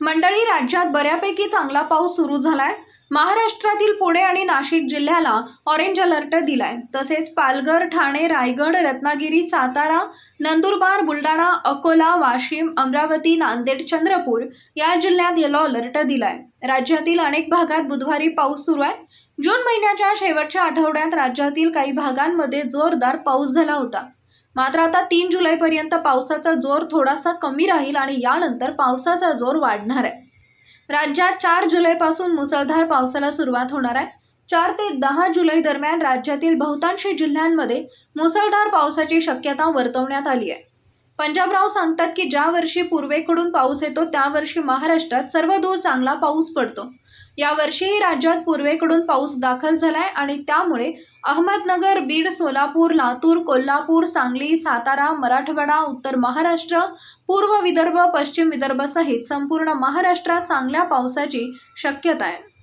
मंडळी राज्यात बऱ्यापैकी चांगला पाऊस सुरू झालाय. महाराष्ट्रातील पुणे आणि नाशिक जिल्ह्याला ऑरेंज अलर्ट दिलाय. तसेच पालघर ठाणे रायगड रत्नागिरी सातारा नंदुरबार बुलढाणा अकोला वाशिम अमरावती नांदेड चंद्रपूर या जिल्ह्यात येलो अलर्ट दिलाय. राज्यातील अनेक भागात बुधवारी पाऊस सुरू आहे. जून महिन्याच्या शेवटच्या आठवड्यात राज्यातील काही भागांमध्ये जोरदार पाऊस झाला होता. मात्र आता तीन जुलैपर्यंत पावसाचा जोर थोडासा कमी राहील आणि यानंतर पावसाचा जोर वाढणार आहे. राज्यात चार जुलैपासून मुसळधार पावसाला सुरुवात होणार आहे. चार ते दहा जुलै दरम्यान राज्यातील बहुतांशी जिल्ह्यांमध्ये मुसळधार पावसाची शक्यता वर्तवण्यात आली आहे. पंजाबराव सांगतात की ज्या वर्षी पूर्वेकडून पाऊस येतो त्या वर्षी महाराष्ट्रात सर्वदूर चांगला पाऊस पडतो. यावर्षीही राज्यात पूर्वेकडून पाऊस दाखल झालाय आणि त्यामुळे अहमदनगर बीड सोलापूर लातूर कोल्हापूर सांगली सातारा मराठवाडा उत्तर महाराष्ट्र पूर्व विदर्भ पश्चिम विदर्भसहित संपूर्ण महाराष्ट्रात चांगल्या पावसाची शक्यता आहे.